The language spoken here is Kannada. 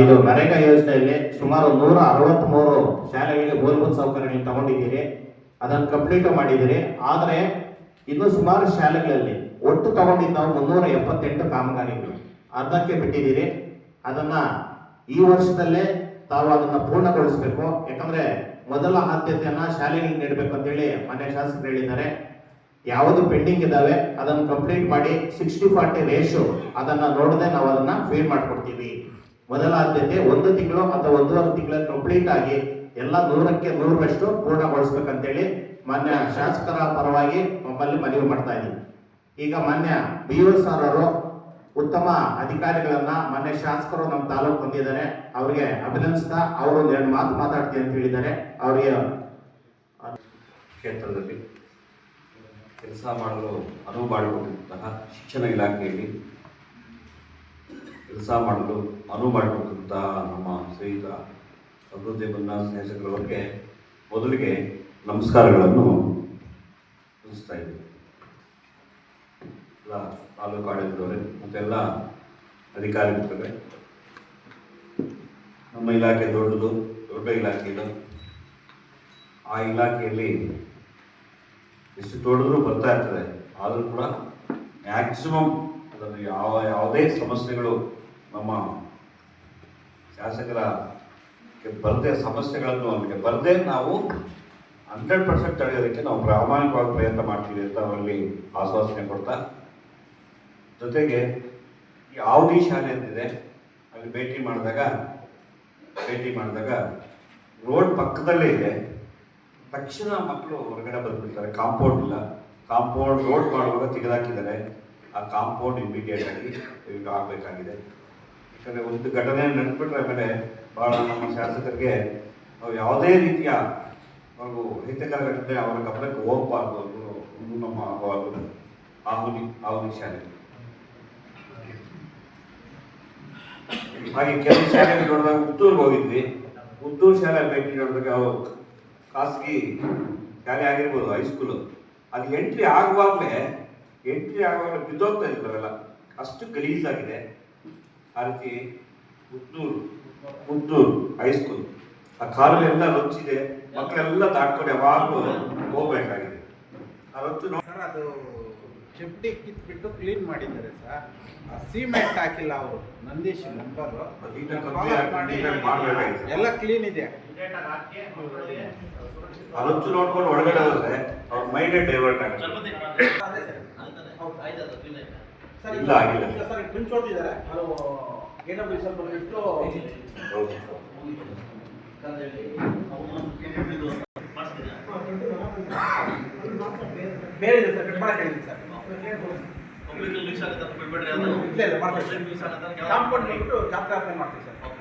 ಇದು ನರೇಗಾ ಯೋಜನೆಯಲ್ಲಿ ಸುಮಾರು ನೂರ ಅರವತ್ತ್ಮೂರು ಶಾಲೆಗಳಿಗೆ ಮೂಲಭೂತ ಸೌಕರ್ಯಗಳನ್ನು ತಗೊಂಡಿದ್ದೀರಿ. ಅದನ್ನು ಕಂಪ್ಲೀಟ್ ಮಾಡಿದ್ದೀರಿ. ಆದರೆ ಇನ್ನು ಸುಮಾರು ಶಾಲೆಗಳಲ್ಲಿ ಒಟ್ಟು ತಗೊಂಡಿದ್ದಾವೆ ಮುನ್ನೂರ ಎಪ್ಪತ್ತೆಂಟು ಕಾಮಗಾರಿಗಳು. ಅರ್ಧಕ್ಕೆ ಬಿಟ್ಟಿದ್ದೀರಿ. ಅದನ್ನ ಈ ವರ್ಷದಲ್ಲೇ ತಾವು ಅದನ್ನ ಪೂರ್ಣಗೊಳಿಸಬೇಕು. ಯಾಕಂದ್ರೆ ಮೊದಲ ಆದ್ಯತೆಯನ್ನ ಶಾಲೆಗಳಿಗೆ ನೀಡಬೇಕು ಅಂತೇಳಿ ಮನೆ ಶಾಸಕರು ಹೇಳಿದ್ದಾರೆ. ಯಾವುದು ಪೆಂಡಿಂಗ್ ಇದಾವೆ ಅದನ್ನು ಕಂಪ್ಲೀಟ್ ಮಾಡಿ ಸಿಕ್ಸ್ಟಿ ಫಾರ್ಟಿ ರೇಷು ಅದನ್ನ ನೋಡದೆ ನಾವು ಅದನ್ನ ಫೀಲ್ ಮಾಡ್ಕೊಡ್ತೀವಿ. ಮೊದಲ ಆದ್ಯತೆ ಒಂದು ತಿಂಗಳು ಅಥವಾ ಒಂದೂವರೆ ತಿಂಗಳ ಕಂಪ್ಲೀಟ್ ಆಗಿ ಎಲ್ಲ ನೂರಕ್ಕೆ ನೂರರಷ್ಟು ಪೂರ್ಣಗೊಳಿಸ್ಬೇಕಂತೇಳಿ ಮಾನ್ಯ ಶಾಸಕರ ಪರವಾಗಿ ನಮ್ಮಲ್ಲಿ ಮನವಿ ಮಾಡ್ತಾ ಈಗ ಮಾನ್ಯ ಬಿ ಯು ಸರ್ ಅವರು ಉತ್ತಮ ಅಧಿಕಾರಿಗಳನ್ನ ಮಾನ್ಯ ಶಾಸಕರು ನಮ್ಮ ತಾಲೂಕು ಬಂದಿದ್ದಾರೆ. ಅವರಿಗೆ ಅಭಿನಂದಿಸ್ತಾ ಅವರು ಎರಡು ಮಾತು ಮಾತಾಡ್ತೀನಿ ಅಂತ ಹೇಳಿದ್ದಾರೆ. ಅವರಿಗೆ ಕ್ಷೇತ್ರದಲ್ಲಿ ಕೆಲಸ ಮಾಡಲು ಅನುವು ಮಾಡಿಕೊಟ್ಟಿರುವಂತಹ ಶಿಕ್ಷಣ ಇಲಾಖೆಯಲ್ಲಿ ಕೆಲಸ ಮಾಡಲು ಅನುವು ಮಾಡಿಕೊಟ್ಟಂತಹ ನಮ್ಮ ಸ್ನೇಹಿತ ಬಂದ ಶಾಸಕರವರಿಗೆ ಮೊದಲಿಗೆ ನಮಸ್ಕಾರಗಳನ್ನು ತಿಳಿಸ್ತಾ ಇದ್ದೀವಿ ಎಲ್ಲ ತಾಲೂಕು ಆಡಳಿತದವರೇ, ಮತ್ತೆಲ್ಲ ಅಧಿಕಾರಿಗಳೇ ನಮ್ಮ ಇಲಾಖೆ ದೊಡ್ಡದು, ದೊಡ್ಡ ಇಲಾಖೆ ಇದು. ಆ ಇಲಾಖೆಯಲ್ಲಿ ಎಷ್ಟು ದೊಡ್ಡದ್ರು ಬರ್ತಾ ಇರ್ತದೆ, ಆದರೂ ಕೂಡ ಮ್ಯಾಕ್ಸಿಮಮ್ ಅದನ್ನು ಯಾವ, ಯಾವುದೇ ಸಮಸ್ಯೆಗಳು ನಮ್ಮ ಶಾಸಕರ ಬರದೆ ಸಮಸ್ಯೆಗಳನ್ನು ಅವರಿಗೆ ಬರದೆ ನಾವು ಹಂಡ್ರೆಡ್ ಪರ್ಸೆಂಟ್ ತಡೆಯೋದಕ್ಕೆ ನಾವು ಪ್ರಾಮಾಣಿಕವಾಗಿ ಪ್ರಯತ್ನ ಮಾಡ್ತೀವಿ ಅಂತ ಅವರಲ್ಲಿ ಆಶ್ವಾಸನೆ ಕೊಡ್ತಾ, ಜೊತೆಗೆ ಈ ಆವಡಿ ಶಾಲೆ ಅಂತಿದೆ, ಅಲ್ಲಿ ಭೇಟಿ ಮಾಡಿದಾಗ ಭೇಟಿ ಮಾಡಿದಾಗ ರೋಡ್ ಪಕ್ಕದಲ್ಲೇ ಇದೆ. ತಕ್ಷಣ ಮಕ್ಕಳು ಹೊರಗಡೆ ಬಂದ್ಬಿಡ್ತಾರೆ, ಕಾಂಪೌಂಡ್ ಇಲ್ಲ. ಕಾಂಪೌಂಡ್ ರೋಡ್ ಮಾಡುವಾಗ ತೆಗೆದಾಕಿದ್ದಾರೆ. ಆ ಕಾಂಪೌಂಡ್ ಇಮಿಡಿಯೇಟ್ ಆಗಿ ಆಗಬೇಕಾಗಿದೆ ಯಾಕಂದರೆ ಒಂದು ಘಟನೆ ನಡೆದ್ಬಿಟ್ರೆ ಆಮೇಲೆ ಭಾಳ ನಮ್ಮ ಶಾಸಕರಿಗೆ ನಾವು ಯಾವುದೇ ರೀತಿಯ ಒಂದು ಹಿತಕರ ಘಟನೆ ಅವರ ಗಮನಕ್ಕೆ ಹೋಗಬಾರ್ದು ಅನ್ನೋದು ನಮ್ಮ ಆಹುನಿ ಆಹುನಿ ಶಾಲೆ. ಹಾಗೆ ಕೆಲವು ಶಾಲೆಗೆ ನೋಡಿದಾಗ ಪುತ್ತೂರ್ಗೆ ಹೋಗಿದ್ವಿ. ಪುತ್ತೂರು ಶಾಲೆ ಭೇಟಿ ನೋಡಿದಾಗ ಅವರು ಖಾಸಗಿ ಶಾಲೆ ಆಗಿರ್ಬೋದು ಹೈಸ್ಕೂಲು ಅದು ಎಂಟ್ರಿ ಆಗುವಾಗಲೇ ಎಂಟ್ರಿ ಆಗುವಾಗಲೇ ಬಿದ್ದೋಗ್ತಾ ಇದ್ದಾವೆಲ್ಲ ಅಷ್ಟು ಗಲೀಜಾಗಿದೆ. ಆ ರೀತಿ ಪುತ್ತೂರು ಹೈಸ್ಕೂಲ್ ಆ ಕಾಲುವೆಲ್ಲ ರೊಚ್ಚಿದೆ. ಮಕ್ಕಳೆಲ್ಲ ದಾಟ್ಕೊಂಡು ಯಾವಾಗಲೂ ಹೋಗ್ಬೇಕಾಗಿದೆ. ಆ ರೊಚ್ಚು ಸರ್ ಅದು ಚಪ್ಪಡಿ ಕಿತ್ಬಿಟ್ಟು ಕ್ಲೀನ್ ಮಾಡಿದ್ದಾರೆ ಸರ್. ಆ ಸಿಮೆಂಟ್ ಹಾಕಿಲ್ಲ ಅವರು ನಂದೀಶ್ ನಂಬರು ಎಲ್ಲ ಕ್ಲೀನ್ ಇದೆ. ಆ ರೊಚ್ಚು ನೋಡ್ಕೊಂಡು ಒಳಗಡೆ ಹೋದ್ರೆ ಅವ್ರ ಮೈಂಡೇ ಡೈವರ್ಟ್ ಆಗುತ್ತೆ. ಇಲ್ಲ, ಆಗಿಲ್ಲ. ಸರ್ ಪ್ರಿಂಟ್ ಹೊಡೆದಿದ್ದಾರೆ ಅದು ಡಬ್ಲ್ಯೂ ಸರ್ ಬಂದ್ಬಿಟ್ಟು ಹೌದು ಬೇರೆ ಇದೆ ಸರ್ ಕಟ್ ಮಾಡಕ್ಕೆ ಹೇಳಿದೆ ಸರ್. ಇಲ್ಲ ಇಲ್ಲ ಮಾಡ್ತೀವಿ ಕಾಂಪೌಂಡ್ ಬಿಟ್ಟು ಜಾತ್ರೆ ಮಾಡ್ತೀವಿ ಸರ್.